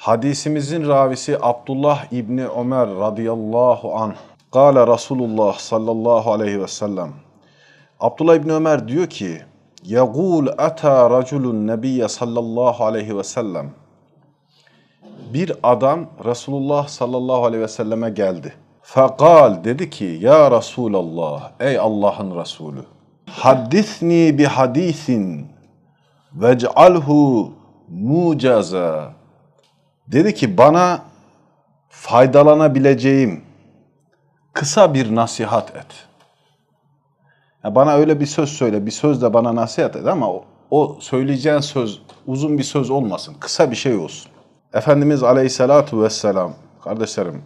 Hadisimizin ravisi Abdullah İbni Ömer radıyallahu anh. Kale Resulullah sallallahu aleyhi ve sellem. Abdullah İbni Ömer diyor ki, Yagul ata raculun nebiyye sallallahu aleyhi ve sellem. Bir adam Resulullah sallallahu aleyhi ve selleme geldi. Fakal dedi ki, Ya Resulallah, ey Allah'ın Resulü. Haddisni bi hadisin vec'alhu mucaza. Dedi ki bana faydalanabileceğim kısa bir nasihat et. Ya bana öyle bir söz söyle, bir söz de bana nasihat et ama o, o söyleyeceğin söz uzun bir söz olmasın, kısa bir şey olsun. Efendimiz Aleyhisselatu Vesselam, kardeşlerim,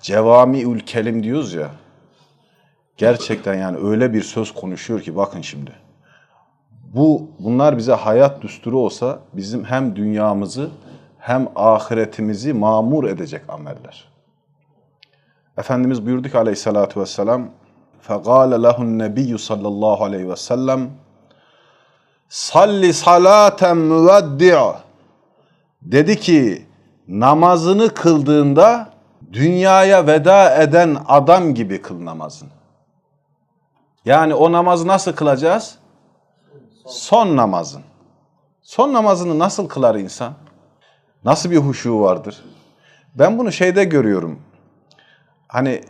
cevamiül kelim diyoruz ya, gerçekten yani öyle bir söz konuşuyor ki bakın şimdi. Bu bunlar bize hayat düsturu olsa bizim hem dünyamızı hem ahiretimizi mamur edecek ameller. Efendimiz buyurdu ki aleyhissalatu vesselam فَقَالَ لَهُ النَّبِيُّ sallallahu aleyhi ve sellem Salli salaten müveddi' Dedi ki namazını kıldığında dünyaya veda eden adam gibi kıl namazını. Yani o namazı nasıl kılacağız? Son namazın. Son namazını nasıl kılar insan? Nasıl bir huşu vardır? Ben bunu şeyde görüyorum. Hani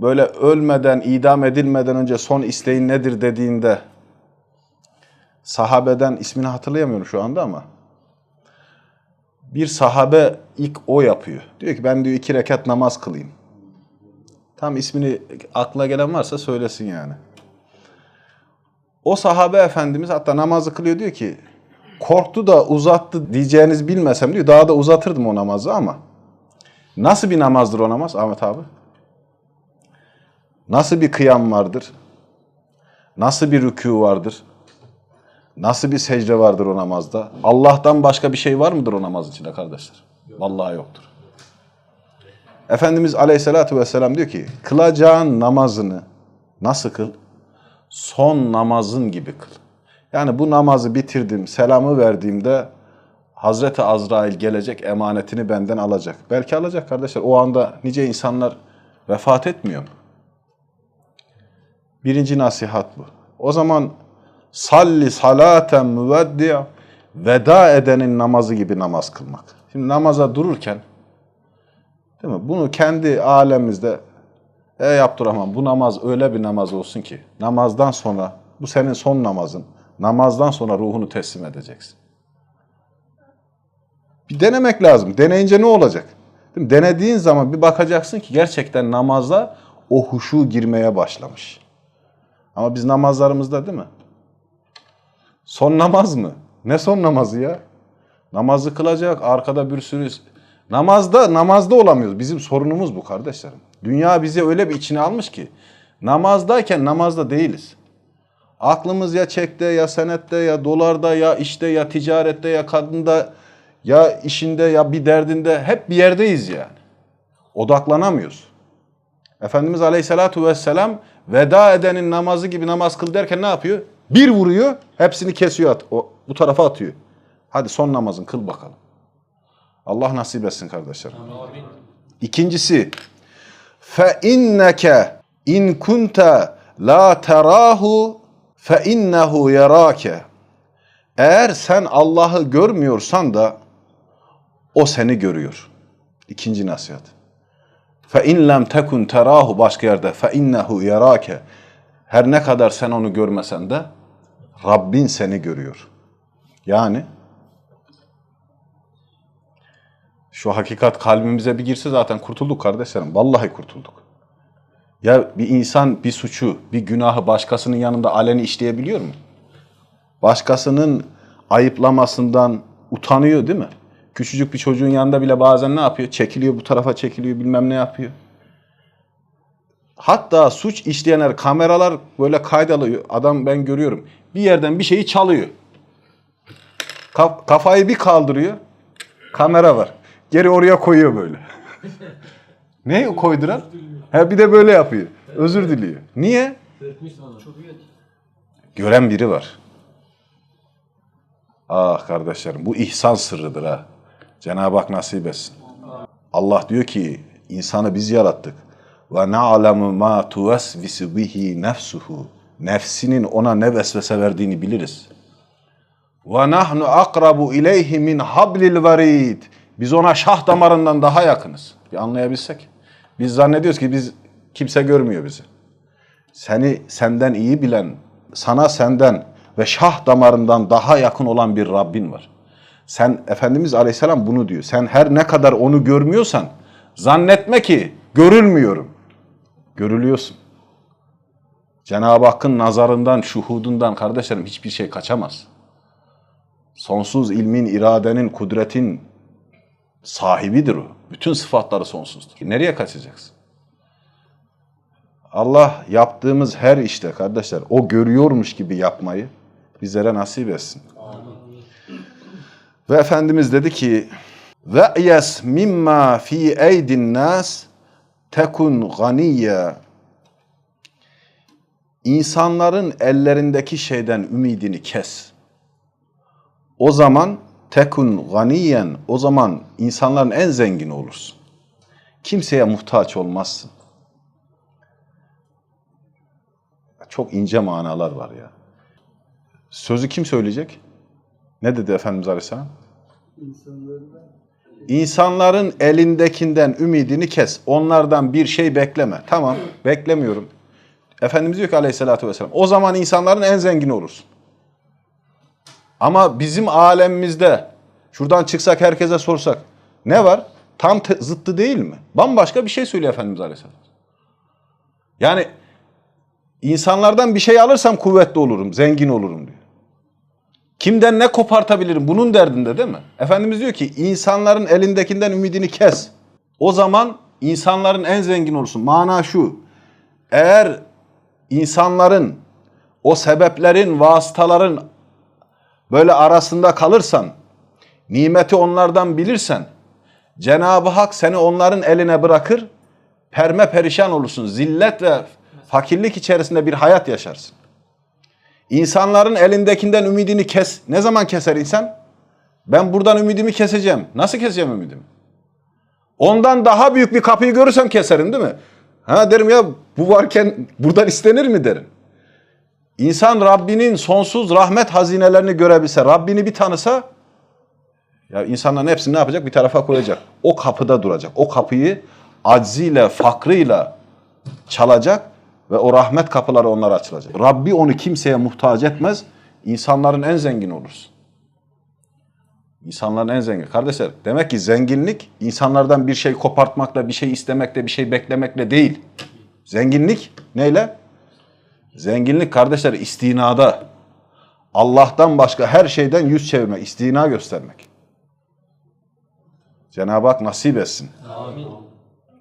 böyle ölmeden, idam edilmeden önce son isteğin nedir dediğinde sahabeden ismini hatırlayamıyorum şu anda ama bir sahabe ilk o yapıyor. Diyor ki ben diyor iki rekat namaz kılayım. Tam ismini akla gelen varsa söylesin yani. O sahabe efendimiz hatta namazı kılıyor diyor ki korktu da uzattı diyeceğiniz bilmesem diyor daha da uzatırdım o namazı ama nasıl bir namazdır o namaz Ahmet abi? Nasıl bir kıyam vardır? Nasıl bir rükû vardır? Nasıl bir secde vardır o namazda? Allah'tan başka bir şey var mıdır o namaz içinde kardeşler? Vallahi yoktur. Efendimiz Aleyhisselatü Vesselam diyor ki, kılacağın namazını nasıl kıl? Son namazın gibi kıl. Yani bu namazı bitirdim, selamı verdiğimde Hazreti Azrail gelecek, emanetini benden alacak. Belki alacak kardeşler. O anda nice insanlar vefat etmiyor? Birinci nasihat bu. O zaman salli salaten müveddi' veda edenin namazı gibi namaz kılmak. Şimdi namaza dururken değil mi? Bunu kendi alemimizde ey Abdurrahman bu namaz öyle bir namaz olsun ki namazdan sonra bu senin son namazın. Namazdan sonra ruhunu teslim edeceksin. Bir denemek lazım. Deneyince ne olacak? Değil mi? Denediğin zaman bir bakacaksın ki gerçekten namaza o huşu girmeye başlamış. Ama biz namazlarımızda değil mi? Son namaz mı? Ne son namazı ya? Namazı kılacak, arkada bir sürü... Namazda, namazda olamıyoruz. Bizim sorunumuz bu kardeşlerim. Dünya bizi öyle bir içine almış ki namazdayken namazda değiliz. Aklımız ya çekte, ya senette, ya dolarda, ya işte, ya ticarette, ya kadında, ya işinde, ya bir derdinde hep bir yerdeyiz yani. Odaklanamıyoruz. Efendimiz Aleyhisselatü Vesselam veda edenin namazı gibi namaz kıl derken ne yapıyor? Bir vuruyor, hepsini kesiyor, at, o, bu tarafa atıyor. Hadi son namazın kıl bakalım. Allah nasip etsin kardeşlerim. İkincisi, fe inneke in kunta la terahu fe innehu yerake. Eğer sen Allah'ı görmüyorsan da o seni görüyor. İkinci nasihat. Fe in lem tekun terahu başka yerde fe innehu yerake. Her ne kadar sen onu görmesen de Rabbin seni görüyor. Yani şu hakikat kalbimize bir girse zaten kurtulduk kardeşlerim. Vallahi kurtulduk. Ya bir insan bir suçu, bir günahı başkasının yanında aleni işleyebiliyor mu? Başkasının ayıplamasından utanıyor değil mi? Küçücük bir çocuğun yanında bile bazen ne yapıyor? Çekiliyor bu tarafa çekiliyor bilmem ne yapıyor. Hatta suç işleyenler kameralar böyle kaydalıyor. Adam ben görüyorum. Bir yerden bir şeyi çalıyor. Kaf- kafayı bir kaldırıyor. Kamera var. Geri oraya koyuyor böyle. ne koyduran? Ha bir de böyle yapıyor. Özür diliyor. Niye? Gören biri var. Ah kardeşlerim bu ihsan sırrıdır ha. Cenab-ı Hak nasip etsin. Allah diyor ki insanı biz yarattık. Ve na'lemu ma tuvesvisu bihi nefsuhu. Nefsinin ona ne vesvese verdiğini biliriz. Ve nahnu akrabu ileyhi min hablil varid. Biz ona şah damarından daha yakınız. Bir anlayabilsek. Biz zannediyoruz ki biz kimse görmüyor bizi. Seni senden iyi bilen, sana senden ve şah damarından daha yakın olan bir Rabbin var. Sen Efendimiz Aleyhisselam bunu diyor. Sen her ne kadar onu görmüyorsan zannetme ki görülmüyorum. Görülüyorsun. Cenab-ı Hakk'ın nazarından, şuhudundan kardeşlerim hiçbir şey kaçamaz. Sonsuz ilmin, iradenin, kudretin sahibidir o. Bütün sıfatları sonsuzdur. Nereye kaçacaksın? Allah yaptığımız her işte kardeşler o görüyormuş gibi yapmayı bizlere nasip etsin. Ve Efendimiz dedi ki ve yes mimma fi eydin nas tekun ganiye İnsanların ellerindeki şeyden ümidini kes. O zaman tekun ganiyen o zaman insanların en zengini olursun. Kimseye muhtaç olmazsın. Çok ince manalar var ya. Sözü kim söyleyecek? Ne dedi Efendimiz Aleyhisselam? İnsanların elindekinden ümidini kes. Onlardan bir şey bekleme. Tamam, beklemiyorum. Efendimiz diyor ki aleyhissalatü vesselam, o zaman insanların en zengini olursun. Ama bizim alemimizde, şuradan çıksak herkese sorsak, ne var? Tam zıttı değil mi? Bambaşka bir şey söylüyor Efendimiz aleyhisselam. Yani insanlardan bir şey alırsam kuvvetli olurum, zengin olurum diyor. Kimden ne kopartabilirim? Bunun derdinde değil mi? Efendimiz diyor ki insanların elindekinden ümidini kes. O zaman insanların en zengin olursun. Mana şu. Eğer insanların o sebeplerin, vasıtaların böyle arasında kalırsan, nimeti onlardan bilirsen, Cenab-ı Hak seni onların eline bırakır, perme perişan olursun. Zillet ve fakirlik içerisinde bir hayat yaşarsın. İnsanların elindekinden ümidini kes. Ne zaman keser insan? Ben buradan ümidimi keseceğim. Nasıl keseceğim ümidimi? Ondan daha büyük bir kapıyı görürsem keserim değil mi? Ha derim ya bu varken buradan istenir mi derim. İnsan Rabbinin sonsuz rahmet hazinelerini görebilse, Rabbini bir tanısa ya insanların hepsini ne yapacak? Bir tarafa koyacak. O kapıda duracak. O kapıyı acziyle, fakrıyla çalacak ve o rahmet kapıları onlara açılacak. Rabbi onu kimseye muhtaç etmez. İnsanların en zengin olursun. İnsanların en zengin. Kardeşler demek ki zenginlik insanlardan bir şey kopartmakla, bir şey istemekle, bir şey beklemekle değil. Zenginlik neyle? Zenginlik kardeşler istinada. Allah'tan başka her şeyden yüz çevirmek, istina göstermek. Cenab-ı Hak nasip etsin. Amin.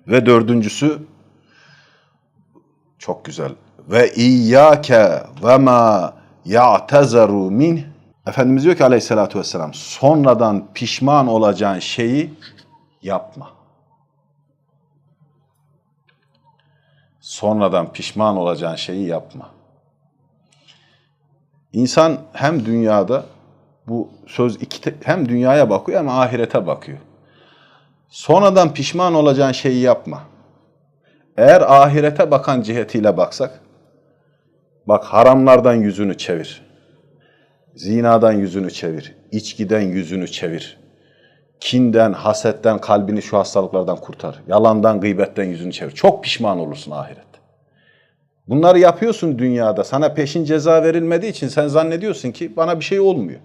Ve dördüncüsü çok güzel. Ve iyyake ve ma ya'tezeru min Efendimiz diyor ki aleyhissalatü vesselam sonradan pişman olacağın şeyi yapma. Sonradan pişman olacağın şeyi yapma. İnsan hem dünyada bu söz iki hem dünyaya bakıyor hem ahirete bakıyor. Sonradan pişman olacağın şeyi yapma. Eğer ahirete bakan cihetiyle baksak, bak haramlardan yüzünü çevir. Zinadan yüzünü çevir. içkiden yüzünü çevir. Kinden, hasetten kalbini şu hastalıklardan kurtar. Yalandan, gıybetten yüzünü çevir. Çok pişman olursun ahirette. Bunları yapıyorsun dünyada. Sana peşin ceza verilmediği için sen zannediyorsun ki bana bir şey olmuyor.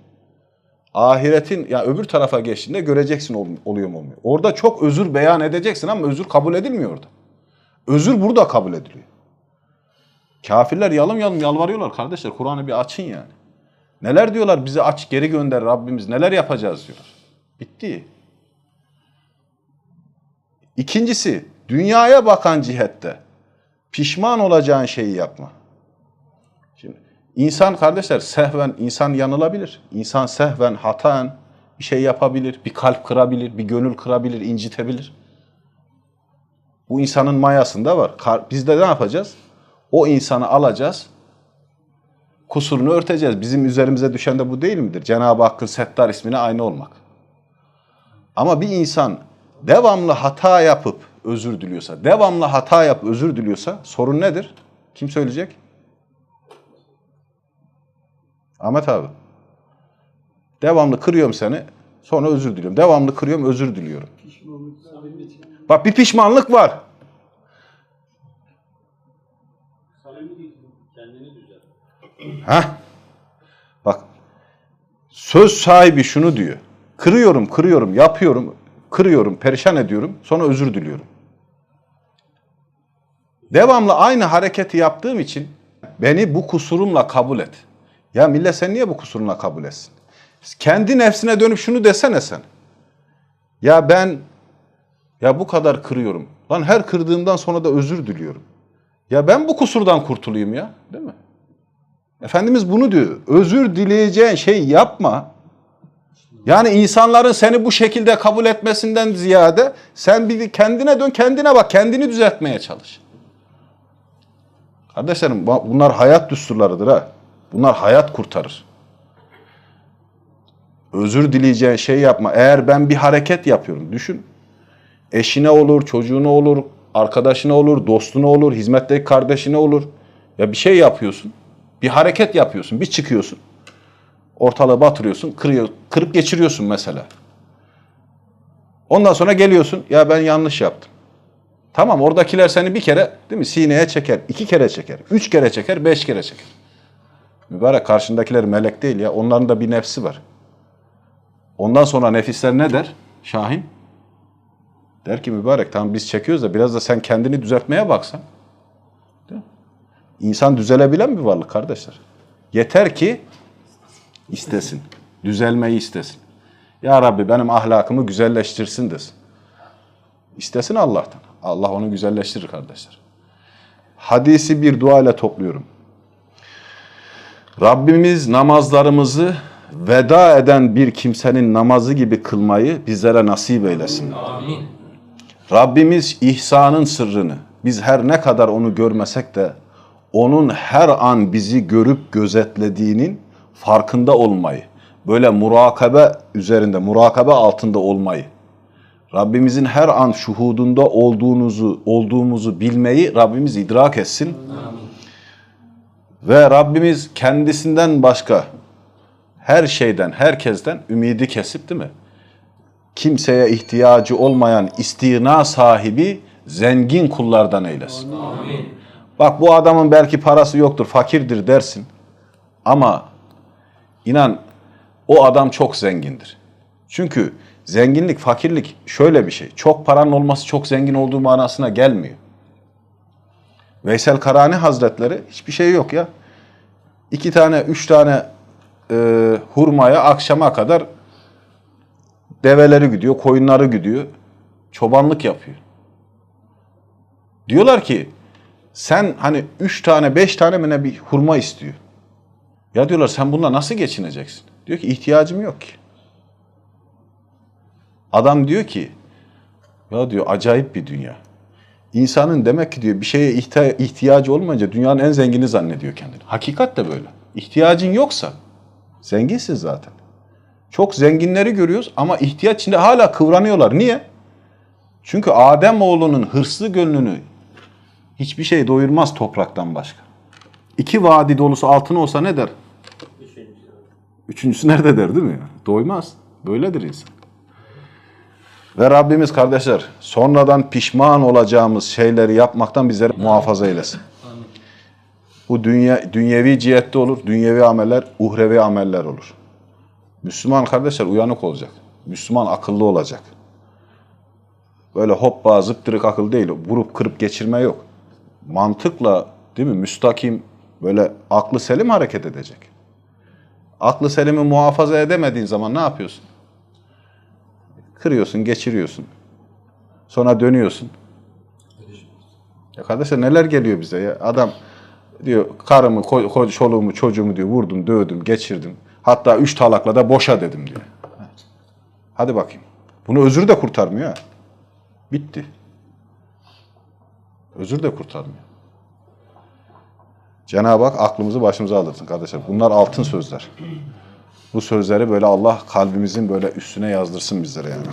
Ahiretin ya öbür tarafa geçtiğinde göreceksin ol- oluyor mu olmuyor. Orada çok özür beyan edeceksin ama özür kabul edilmiyor orada. Özür burada kabul ediliyor. Kafirler yalım yalım yalvarıyorlar kardeşler. Kur'an'ı bir açın yani. Neler diyorlar bizi aç geri gönder Rabbimiz neler yapacağız diyorlar. Bitti. İkincisi dünyaya bakan cihette pişman olacağın şeyi yapma. Şimdi insan kardeşler sehven insan yanılabilir. İnsan sehven hataen bir şey yapabilir, bir kalp kırabilir, bir gönül kırabilir, incitebilir. Bu insanın mayasında var. Biz de ne yapacağız? O insanı alacağız, kusurunu örteceğiz. Bizim üzerimize düşen de bu değil midir? Cenab-ı Hakk'ın Settar ismine aynı olmak. Ama bir insan devamlı hata yapıp özür diliyorsa, devamlı hata yapıp özür diliyorsa sorun nedir? Kim söyleyecek? Ahmet abi. Devamlı kırıyorum seni, sonra özür diliyorum. Devamlı kırıyorum, özür diliyorum. Bak bir pişmanlık var. Heh. Bak söz sahibi şunu diyor. Kırıyorum, kırıyorum, yapıyorum, kırıyorum, perişan ediyorum, sonra özür diliyorum. Devamlı aynı hareketi yaptığım için beni bu kusurumla kabul et. Ya millet sen niye bu kusurunla kabul etsin? Kendi nefsine dönüp şunu desene sen. Ya ben ya bu kadar kırıyorum. Lan her kırdığımdan sonra da özür diliyorum. Ya ben bu kusurdan kurtulayım ya. Değil mi? Efendimiz bunu diyor. Özür dileyeceğin şey yapma. Yani insanların seni bu şekilde kabul etmesinden ziyade sen bir kendine dön, kendine bak, kendini düzeltmeye çalış. Kardeşlerim bu- bunlar hayat düsturlarıdır ha. Bunlar hayat kurtarır. Özür dileyeceğin şey yapma. Eğer ben bir hareket yapıyorum, düşün. Eşine olur, çocuğuna olur, arkadaşına olur, dostuna olur, hizmetteki kardeşine olur. Ya bir şey yapıyorsun. Bir hareket yapıyorsun, bir çıkıyorsun. Ortalığı batırıyorsun, kırıyor, kırıp geçiriyorsun mesela. Ondan sonra geliyorsun, ya ben yanlış yaptım. Tamam oradakiler seni bir kere değil mi sineye çeker, iki kere çeker, üç kere çeker, beş kere çeker. Mübarek karşındakiler melek değil ya, onların da bir nefsi var. Ondan sonra nefisler ne der Şahin? Der ki mübarek tamam biz çekiyoruz da biraz da sen kendini düzeltmeye baksan. İnsan düzelebilen bir varlık kardeşler. Yeter ki istesin. Düzelmeyi istesin. Ya Rabbi benim ahlakımı güzelleştirsin desin. İstesin Allah'tan. Allah onu güzelleştirir kardeşler. Hadisi bir dua ile topluyorum. Rabbimiz namazlarımızı veda eden bir kimsenin namazı gibi kılmayı bizlere nasip eylesin. Amin. Rabbimiz ihsanın sırrını biz her ne kadar onu görmesek de onun her an bizi görüp gözetlediğinin farkında olmayı, böyle murakabe üzerinde, murakabe altında olmayı, Rabbimizin her an şuhudunda olduğunuzu, olduğumuzu bilmeyi Rabbimiz idrak etsin. Ve Rabbimiz kendisinden başka her şeyden, herkesten ümidi kesip değil mi? kimseye ihtiyacı olmayan istina sahibi zengin kullardan eylesin. Bak bu adamın belki parası yoktur, fakirdir dersin. Ama inan o adam çok zengindir. Çünkü zenginlik, fakirlik şöyle bir şey. Çok paranın olması çok zengin olduğu manasına gelmiyor. Veysel Karani Hazretleri hiçbir şey yok ya. İki tane, üç tane e, hurmaya akşama kadar develeri gidiyor, koyunları gidiyor. Çobanlık yapıyor. Diyorlar ki sen hani üç tane, beş tane mi ne bir hurma istiyor. Ya diyorlar sen bununla nasıl geçineceksin? Diyor ki ihtiyacım yok ki. Adam diyor ki ya diyor acayip bir dünya. İnsanın demek ki diyor bir şeye ihtiya- ihtiyacı olmayınca dünyanın en zengini zannediyor kendini. Hakikat de böyle. İhtiyacın yoksa zenginsin zaten. Çok zenginleri görüyoruz ama ihtiyaç içinde hala kıvranıyorlar. Niye? Çünkü Adem oğlunun hırslı gönlünü hiçbir şey doyurmaz topraktan başka. İki vadi dolusu altın olsa ne der? Üçüncüsü nerede der değil mi? Doymaz. Böyledir insan. Ve Rabbimiz kardeşler sonradan pişman olacağımız şeyleri yapmaktan bizleri muhafaza eylesin. Bu dünya, dünyevi cihette olur, dünyevi ameller, uhrevi ameller olur. Müslüman kardeşler uyanık olacak. Müslüman akıllı olacak. Böyle hoppa zıptırık akıl değil. Vurup kırıp geçirme yok. Mantıkla değil mi? Müstakim böyle aklı selim hareket edecek. Aklı selimi muhafaza edemediğin zaman ne yapıyorsun? Kırıyorsun, geçiriyorsun. Sonra dönüyorsun. Ya kardeşler neler geliyor bize ya? Adam diyor karımı, çoluğumu, çocuğumu diyor vurdum, dövdüm, geçirdim. Hatta üç talakla da boşa dedim diyor. Hadi bakayım. Bunu özür de kurtarmıyor. Bitti. Özür de kurtarmıyor. Cenab-ı Hak aklımızı başımıza aldırsın kardeşler. Bunlar altın sözler. Bu sözleri böyle Allah kalbimizin böyle üstüne yazdırsın bizlere yani.